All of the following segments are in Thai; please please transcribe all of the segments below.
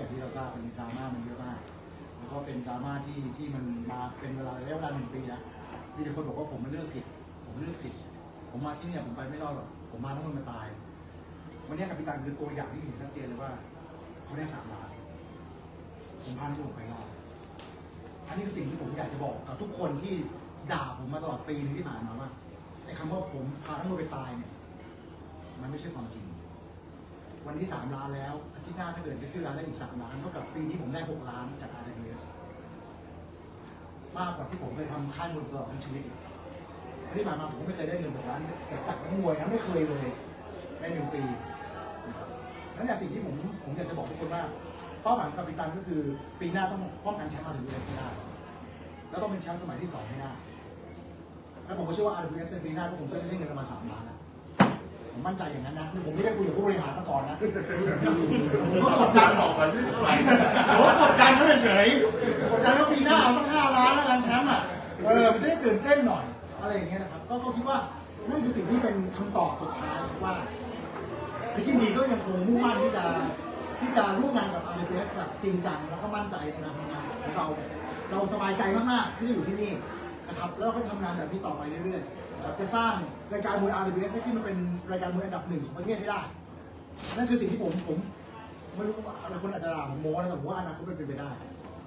อย่างที่เราทราบมันดราม่ามันเยอะมากแล้วก็เป็นดราม่าที่ที่มันมาเป็นเวลาระยะเวลาหนึ่งปีแล้วมีแต่คนบอกว่าผมมันเลือกผิด ผมเลือกผิด ผมมาที่นี่ผมไปไม่รอดหรอกผมมาแล้วมันมาตาย วันนี้กัปตันคือตัวอย่างที่เห็นชัดเจนเลยว่าเขาได้สามล้านผมพาลูกผมไปรอดอันนี้คือสิ่งที่ผมอยากจะบอกกับทุกคนที่ด่าผมมาตลอดปีหนึงที่ผ่านมาว่าไอ้คำว่าผมพาทั้งหมดไปตายเนี่ย มันไม่ใช่ความจริง วันนี้สามล้านแล้ว อาทิตย์หน้าถ้าเกิดได้ขึ้นล้านได้อีกสามล้านเท่ากับปีนี้ผมได้หกล้านจาก RWS มากกว่าที่ผมเคยทำค่ายมวยตลอดทั้งชีวิตอที่ผ่านมาผมก็ไม่เคยได้เงินหกล้านจากจากนักมวยนะไม่เคยเลยในหนึ่งปีนะครับนั่นแหละสิ่งที่ผมผมอยากจะบอกทุกคนว่าเป้าหมายของกัปตันก็คือ ปีหน้าต้องป้องกันแชมป์ RWS ให้ได้แล้วต้องเป็นแชมป์สมัยที่สองให้ได้แล้วผมก็เชื่อว่า RWS ในปีหน้าก็คงจะได้เงินประมาณสามล้านนะ ผมมั่นใจอย่างนั้นนะนี่ผมไม่ได้คุยกับผู้บริหารมาก่อนนะผมก็กดดันบอกก่อนที่เท่าไหร่ผมก็กดดันเขาเฉยๆกดดันว่าปีหน้าเอาตั้งห้าล้านแล้วกันแชมป์อะเออมันจะได้ตื่นเต้นหน่อยอะไรอย่างเงี้ยนะครับก็ก็คิดว่านั่นคือสิ่งที่เป็นคำตอบสุดท้ายว่าพิกินีก็ยังคงมุ่งมั่นที่จะที่จะร่วมงานกับ RWS แบบจริงจังแล้วก็มั่นใจในการทำงานของเรา เราสบายใจมากๆที่ได้อยู่ที่นี่นะครับแล้วเราก็ทำงานแบบนี้ต่อไปเรื่อยๆ นะครับจะสร้างรายการมวย RWS ให้ที่มันเป็นรายการมวยอันดับหนึ่งของประเทศให้ได้ นั่นคือสิ่งที่ผมผมไม่รู้ว่าอะไรคนอาจจะด่าผมโม้นะแต่ผมว่าอนาคตมันเป็นไปได้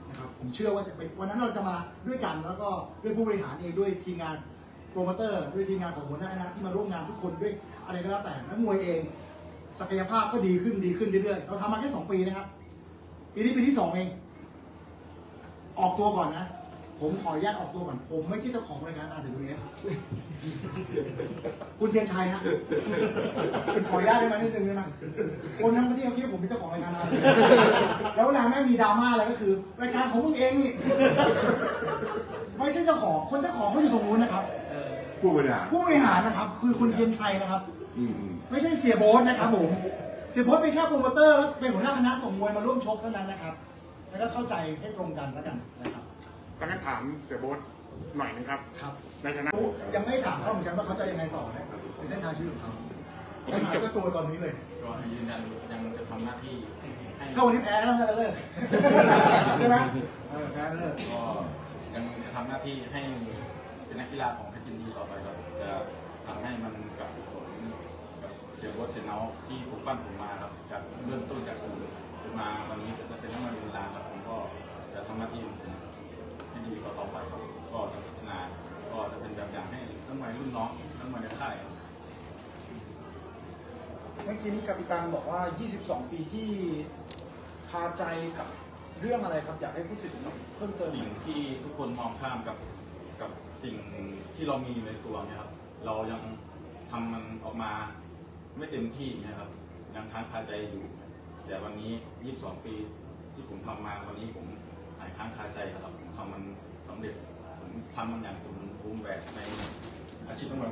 นะครับผมเชื่อว่าจะเป็นวันนั้นเราจะมาด้วยกันแล้วก็ด้วยผู้บริหารเองด้วยทีมงานโปรโมเตอร์ด้วยทีมงานของหัวหน้าคณะที่มาร่วมงานทุกคนด้วยอะไรก็แล้วแต่นักมวยเอง ศักยภาพก็ดีขึ้นดีขึ้นเรื่อยๆเราทำมาแค่สองปีนะครับปีนี้ปีที่สองเอง ออกตัวก่อนนะ ผมขออนุญาตออกตัวก่อนผมไม่ใช่เจ้าของรายการ RWS คุณเทียนชัยฮะขออนุญาตได้ไหมนิดนึงได้ไหมคนทั้งประเทศเขาคิดว่าผมเป็นเจ้าของรายการ RWS แล้วเวลาแม่งมีดราม่าอะไรก็คือ รายการของมึงเองนี่ไม่ใช่เจ้าของคนเจ้าของเขาอยู่ตรงนู้นนะครับ ผู้บริหารผู้บริหารนะครับ คือคุณเทียนชัยนะครับ อืมอืมไม่ใช่เสียโบ๊ทนะครับผม เสียโบ๊ทเป็นแค่โปรโมเตอร์แล้วเป็นหัวหน้าคณะส่งมวยมาร่วมชกเท่านั้นนะครับ แล้วก็เข้าใจให้ตรงกันแล้วกันนะครับ ตั้งคำถามเสียโบ๊ทหน่อยนึงครับ ครับ ในฐานะ ยังไม่ถามเขาเหมือนกันว่าเขาจะยังไงต่อนะในเส้นทางชีวิตของเขาปัญหาก็ตัวตอนนี้เลย ก็ยืนยันยังจะทำหน้าที่ให้ถ้าวันนี้แพ้แล้วจะเลิกใช่ไหมเออแพ้เลิกก็ยังจะทำหน้าที่ให้เป็นนักกีฬาของเพชรยินดีต่อไปครับจะทำให้มันกลับผลกับเสียโบทเสียเนาที่ปลุกปั้นผมมาครับจากเริ่มต้นจากศูนย์จนมาวันนี้จะเป็นนักมวยเป็นล้าน รุ่นน้องนักมวยในค่ายครับเมื่อกี้นี้กัปตันบอกว่า 22 ปีที่คาใจกับเรื่องอะไรครับ อยากให้พูดถึงเพิ่มเติมหน่สิ่องยที่ทุกคนมองข้ามกับกับสิ่งที่เรามีอยู่ในตัวเนี่ยครับ เรายังทำมันออกมาไม่เต็มที่เนะครับ ยังค้างคาใจอยู่ แต่วันนี้ 22 ปีที่ผมทำมาวันนี้ผมหายค้างคาใจครับผมทำมันสำเร็จผมทำมันอย่างสมบูรณ์แบบใน 足踏ま。